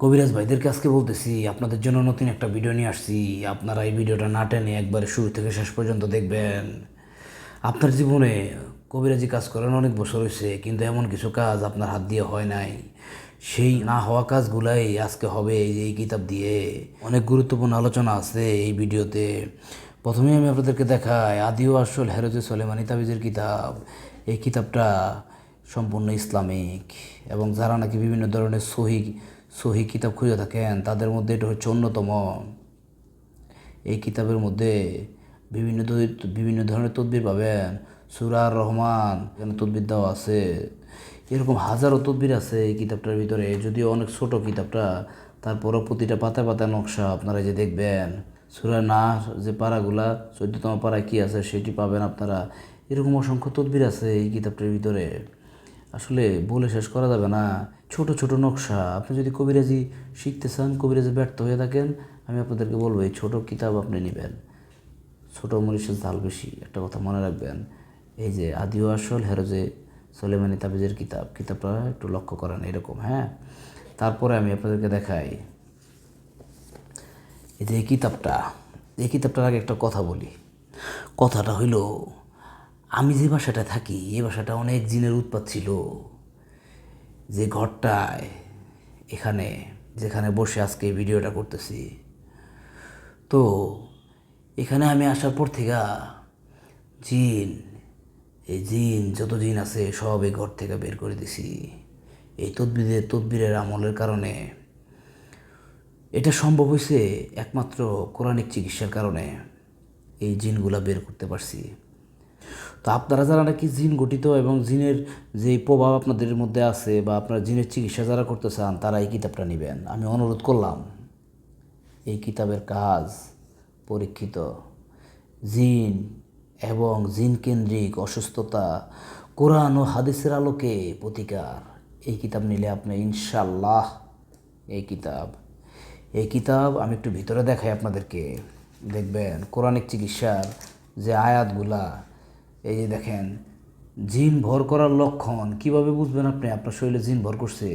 কবিরাজ ভাইদেরকে আজকে বলতেছি, আপনাদের জন্য নতুন একটা ভিডিও নিয়ে আসছি। আপনারা এই ভিডিওটা না টেনে একবারে শুরু থেকে শেষ পর্যন্ত দেখবেন। আপনার জীবনে কবিরাজি কাজ করেন অনেক বছর হয়েছে, কিন্তু এমন কিছু কাজ আপনার হাত দিয়ে হয় নাই। সেই না হওয়া কাজগুলাই আজকে হবে এই কিতাব দিয়ে। অনেক গুরুত্বপূর্ণ আলোচনা আছে এই ভিডিওতে। প্রথমে আমি আপনাদেরকে দেখাই আদিও আসল হেরোজে সলেমানি তাবিজের কিতাব। এই কিতাবটা সম্পূর্ণ ইসলামিক এবং যারা নাকি বিভিন্ন ধরনের সহি সহি কিতাব খুঁজে থাকেন, তাদের মধ্যে এটা হচ্ছে অন্যতম। এই কিতাবের মধ্যে বিভিন্ন বিভিন্ন ধরনের তদবির পাবেন। সুরার রহমান এখানে তদবির দেওয়া আছে। এরকম হাজারো তদবির আছে এই কিতাবটার ভিতরে। যদিও অনেক ছোট কিতাবটা, তারপরও প্রতিটা পাতায় পাতায় নকশা আপনারা যে দেখবেন। সুরা না যে পাড়াগুলা, চোদ্দতম পাড়ায় কী আছে সেটি পাবেন আপনারা। এরকম অসংখ্য তদবির আছে এই কিতাবটার ভিতরে। আসলে বলে শেষ করা যাবে না। ছোট ছোট নকশা। আপনি যদি কবিরাজি শিখতে চান, কবিরাজি ব্যর্থ হয়ে থাকেন, আমি আপনাদেরকে বলব, এই ছোটো কিতাব আপনি নেবেন। ছোট মরিচের ঝাল বেশি, একটা কথা মনে রাখবেন। এই যে আদিও আসল, হেরোজে সলেমানি তাবিজের কিতাব, কিতাবটা একটু লক্ষ্য করেন, এরকম হ্যাঁ? তারপরে আমি আপনাদেরকে দেখাই। এই যে এই কিতাবটা, এই কিতাবটার আগে একটা কথা বলি। কথাটা হইল, আমি যে বাসাটা থাকি এই ভাষাটা অনেক জিনের উৎপাত ছিল। যে ঘরটায় এখানে, যেখানে বসে আজকে ভিডিওটা করতেছি, তো এখানে আমি আসার পর থেকে জিন, এই জিন, যত জিন আছে সব এই ঘর থেকে বের করে দিছি। এই তদবিরের তদবিরের আমলের কারণে এটা সম্ভব হয়েছে একমাত্র কোরআনিক চিকিৎসার কারণে এই জিনগুলা বের করতে পারছি। তো আপনারা যারা নাকি জিন গঠিত এবং জিনের যে প্রভাব আপনাদের মধ্যে আছে বা আপনারা জিনের চিকিৎসা যারা করতে চান, তারা এই কিতাবটা নেবেন। আমি অনুরোধ করলাম, এই কিতাবের কাজ পরীক্ষিত। জিন এবং জিন কেন্দ্রিক অসুস্থতা, কোরআন ও হাদিসের আলোকে প্রতিকার। এই কিতাব নিলে আপনি ইনশাল্লাহ এই কিতাব এই কিতাব আমি একটু ভিতরে দেখাই আপনাদেরকে। দেখবেন, কোরআনিক চিকিৎসার যে আয়াতগুলা এই যে দেখেন, জিন ভর করার লক্ষণ, কীভাবে বুঝবেন আপনি? আপনার শরীরে জিন ভর করছে।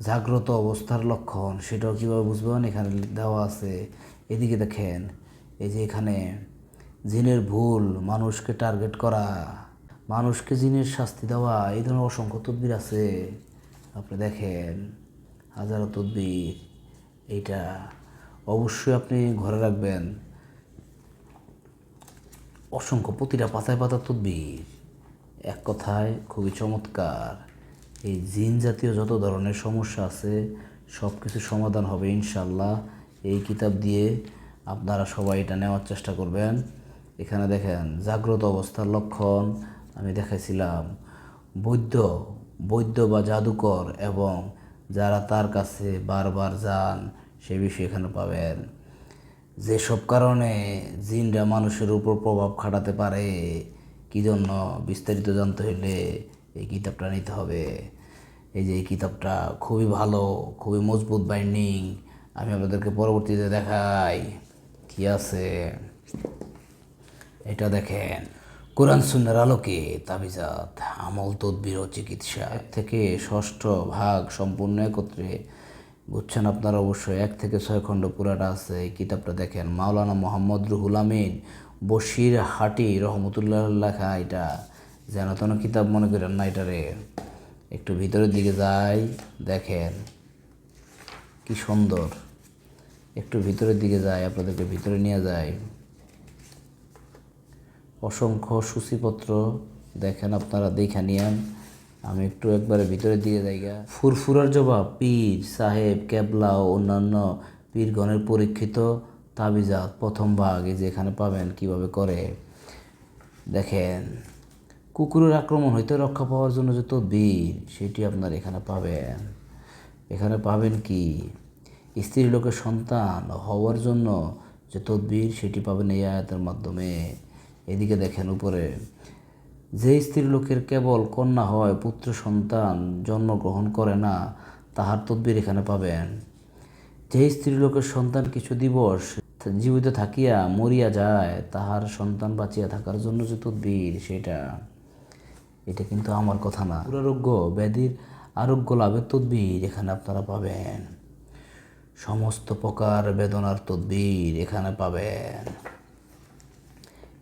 জাগ্রত অবস্থার লক্ষণ, সেটাও কীভাবে বুঝবেন? এখানে দেওয়া আছে। এদিকে দেখেন, এই যে এখানে, জিনের ভুল, মানুষকে টার্গেট করা, মানুষকে জিনের শাস্তি দেওয়া, এই ধরনের অসংখ্য তদবির আছে। আপনি দেখেন, হাজারো তদবির, এইটা অবশ্যই আপনি ঘরে রাখবেন। অসংখ্য প্রতিটা পাতায় পাতা তদবির। এক কথায় খুবই চমৎকার। এই জিন জাতীয় যত ধরনের সমস্যা আছে সব কিছু সমাধান হবে ইনশাল্লাহ এই কিতাব দিয়ে আপনারা সবাই এটা নেওয়ার চেষ্টা করবেন। এখানে দেখেন, জাগ্রত অবস্থার লক্ষণ আমি দেখাইছিলাম। বৈদ্য বৈদ্য বা জাদুকর এবং যারা তার কাছে বারবার যান, সে বিষয়ে এখানে পাবেন। যেসব কারণে জিনরা মানুষের উপর প্রভাব খাটাতে পারে, কী জন্য বিস্তারিত জানতে হইলে এই কিতাবটা নিতে হবে। এই যে এই কিতাবটা খুবই ভালো, খুবই মজবুত বাইন্ডিং আমি আপনাদেরকে পরবর্তীতে দেখাই কি আছে। এটা দেখেন, কোরআন সুন্নার আলোকে তাবিজাত, আমল, তদবির ও চিকিৎসা। থেকে ষষ্ঠ ভাগ সম্পূর্ণ একত্রে বুঝছেন আপনারা অবশ্যই, এক থেকে ছয় খণ্ড পুরাটা আছে। এই কিতাবটা দেখেন, মাওলানা মোহাম্মদ রুহুল আমিন, বশির হাটি, রহমতুল্লাহ লেখা এটা। যেন তেন কিতাব মনে করেন না এটারে। একটু ভিতরের দিকে যাই, দেখেন কি সুন্দর। একটু ভিতরের দিকে যাই, আপনাদেরকে ভিতরে নিয়ে যাই। অসংখ্য সূচিপত্র দেখেন আপনারা, দেখা নিয়েন। আমি একটু একবারে ভিতরের দিকে জায়গা ফুরফুরার জবাব, পীর, সাহেব, কেবলা ও অন্যান্য পীরগণের পরীক্ষিত তাবিজাত প্রথম ভাগ এই যে এখানে পাবেন কীভাবে করে। দেখেন, কুকুরের আক্রমণ হইতে রক্ষা পাওয়ার জন্য যে তদবির, সেটি আপনার এখানে পাবেন। এখানে পাবেন কি? স্ত্রী লোকের সন্তান হওয়ার জন্য যে তদবির, সেটি পাবেন এই আয়াতের মাধ্যমে। এদিকে দেখেন উপরে যে স্ত্রী লোকের কেবল কন্যা হয়, পুত্র, সন্তান জন্মগ্রহণ করে না, তাহার তদবির এখানে পাবেন। যে স্ত্রী লোকের সন্তান কিছু দিবস জীবিত থাকিয়া মরিয়া যায়, তাহার সন্তান বাঁচিয়া থাকার জন্য যে তদবির, সেটা। এটা কিন্তু আমার কথা না। দুরারোগ্য ব্যাধির আরোগ্য লাভের তদবির এখানে আপনারা পাবেন। সমস্ত প্রকার বেদনার তদ্বির এখানে পাবেন।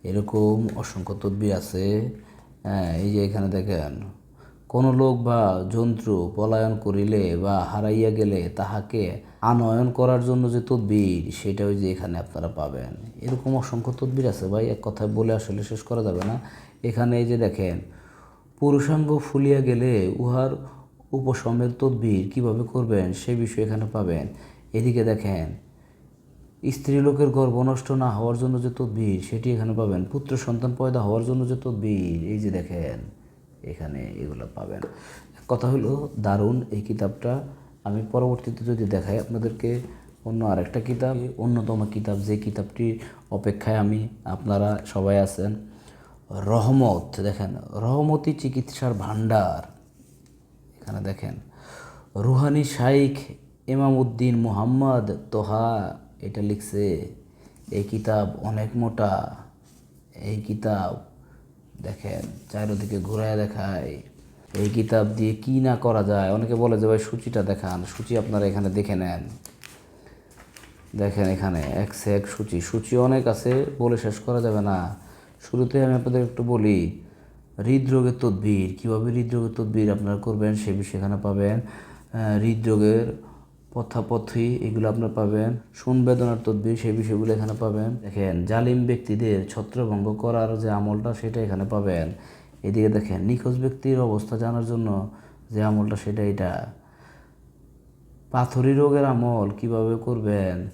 এরকম অসংখ্য তদ্বির আছে। হ্যাঁ এই যে এখানে দেখেন, কোনো লোক বা জন্তু পলায়ন করিলে বা হারাইয়া গেলে তাহাকে আনয়ন করার জন্য যে তদ্বির, সেটা ওই যে এখানে আপনারা পাবেন। এরকম অসংখ্য তদ্বির আছে ভাই, এক কথায় বলে আসলে শেষ করা যাবে না। এখানে এই যে দেখেন, পুরুষাঙ্গ ফুলিয়া গেলে উহার উপশমের তদ্বির কীভাবে করবেন সে বিষয়ে এখানে পাবেন। এদিকে দেখেন স্ত্রী লোকের গর্ভ নষ্ট না হওয়ার জন্য যে তদবির, সেটি এখানে পাবেন। পুত্র সন্তান পয়দা হওয়ার জন্য যে তদবির, এই যে দেখেন, এখানে এগুলো পাবেন। কথা হলো, দারুণ এই কিতাবটা। আমি পরবর্তীতে যদি দেখাই আপনাদেরকে অন্য আরেকটা কিতাব, অন্যতম কিতাব, যে কিতাবটি অপেক্ষায় আমি, আপনারা সবাই আছেন, রহমত। দেখেন রহমতি চিকিৎসার ভাণ্ডার। এখানে দেখেন, রুহানি শাইখ ইমাম উদ্দিন মুহাম্মদ তোহা এটা লিখছে, এই কিতাব অনেক মোটা, এই কিতাব দেখেন চারিদিকে ঘুরায় দেখায়, এই কিতাব দিয়ে কি না করা যায়? অনেকে বলে যে, ভাই, সূচিটা দেখান, সূচি আপনারা এখানে দেখে নেন। দেখেন এখানে, এক সে এক সূচি সূচি অনেক আছে, বলে শেষ করা যাবে না। শুরুতে আমি আপনাদের একটু বলি, হৃদরোগের তদবির, কীভাবে হৃদরোগের তদবির আপনারা করবেন সে বিষয়ে এখানে পাবেন। হৃদরোগের পথাপথি এগুলো আপনারা পাবেন। বেদনার তদবির, সেই বিষয়গুলো এখানে পাবেন। দেখেন, জালিম ব্যক্তিদের ছত্রভঙ্গ করার যে আমলটা, সেটা এখানে পাবেন। এদিকে দেখেন, নিখোঁজ ব্যক্তির অবস্থা জানার জন্য যে আমলটা, সেটা এটা। পাথরি রোগের আমল কীভাবে করবেন?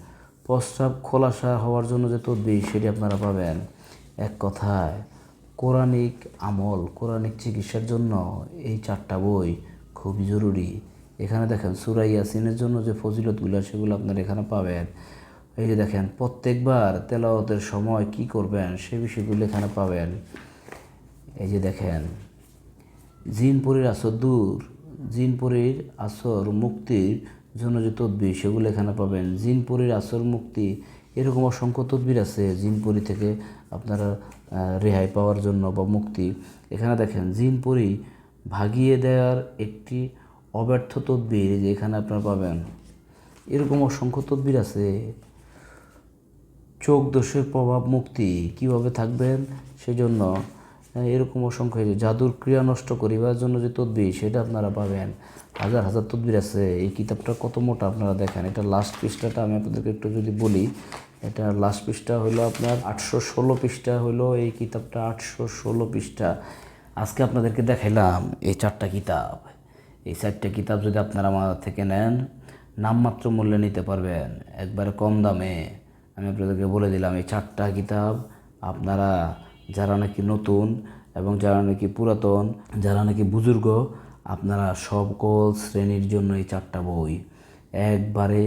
প্রস্রাব খোলাসা হওয়ার জন্য যে তদবির, সেটি আপনারা পাবেন। এক কথায়, কোরআনিক আমল, কোরআনিক চিকিৎসার জন্য এই চারটা বই খুবই জরুরি। এখানে দেখেন সুরাই ইয়াসিনের জন্য যে ফজিলতগুলো, সেগুলো আপনারা এখানে পাবেন। এই যে দেখেন, প্রত্যেকবার তেলাওয়াতের সময় কি করবেন, সে বিষয়গুলো এখানে পাবেন। এই যে দেখেন, জিনপুরীর আসর দূর, জিনপুরীর আসর মুক্তির জন্য যে তদবির, সেগুলো এখানে পাবেন। জিনপুরীর আসর মুক্তি, এরকম অসংখ্য তদবির আছে জিনপুরি থেকে আপনারা রেহাই পাওয়ার জন্য বা মুক্তি। এখানে দেখেন, জিনপুরি ভাগিয়ে দেওয়ার একটি অব্যর্থ তদবির যে এখানে আপনারা পাবেন। এরকম অসংখ্য তদবির আছে। চোখ দোষের প্রভাব মুক্তি কীভাবে থাকবেন সেজন্য এরকম অসংখ্য জাদুর ক্রিয়া নষ্ট করিবার জন্য যে তদবির, সেটা আপনারা পাবেন। হাজার হাজার তদবির আছে। এই কিতাবটা কত মোটা আপনারা দেখেন। এটা লাস্ট পৃষ্ঠাটা আমি আপনাদেরকে একটু যদি বলি, এটা লাস্ট পৃষ্ঠা হলো আপনার আটশো ষোলো পৃষ্ঠা হলো এই কিতাবটা আটশো ষোলো পৃষ্ঠা। আজকে আপনাদেরকে দেখাইলাম এই চারটা কিতাব। এই চারটে কিতাব যদি আপনারা আমার থেকে নেন, নামমাত্র মূল্যে নিতে পারবেন। একবারে কম দামে। আমি আপনাদেরকে বলে দিলাম, এই চারটা কিতাব আপনারা যারা নাকি নতুন এবং যারা নাকি পুরাতন, যারা নাকি বুজুর্গ, আপনারা সকল শ্রেণির জন্য এই চারটা বই একবারে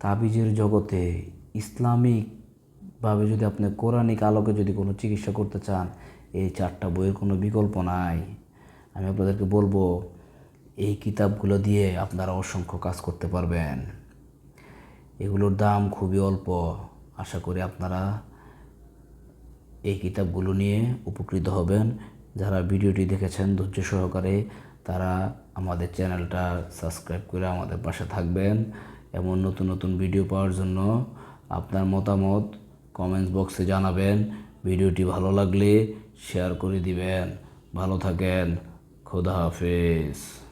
তাবিজের জগতে ইসলামিকভাবে যদি আপনি কোরআনিক আলোকে যদি কোনো চিকিৎসা করতে চান, এই চারটা বইয়ের কোনো বিকল্প নাই। আমি আপনাদেরকে বলব এই কিতাবগুলো দিয়ে আপনারা অসংখ্য কাজ করতে পারবেন। এগুলোর দাম খুবই অল্প। আশা করি আপনারা এই কিতাবগুলো নিয়ে উপকৃত হবেন। যারা ভিডিওটি দেখেছেন ধৈর্য সহকারে, তারা আমাদের চ্যানেলটা সাবস্ক্রাইব করে আমাদের পাশে থাকবেন। এমন নতুন নতুন ভিডিও পাওয়ার জন্য আপনার মতামত কমেন্টস বক্সে জানাবেন। ভিডিওটি ভালো লাগলে শেয়ার করে দিবেন। ভালো থাকেন। খোদা হাফেজ।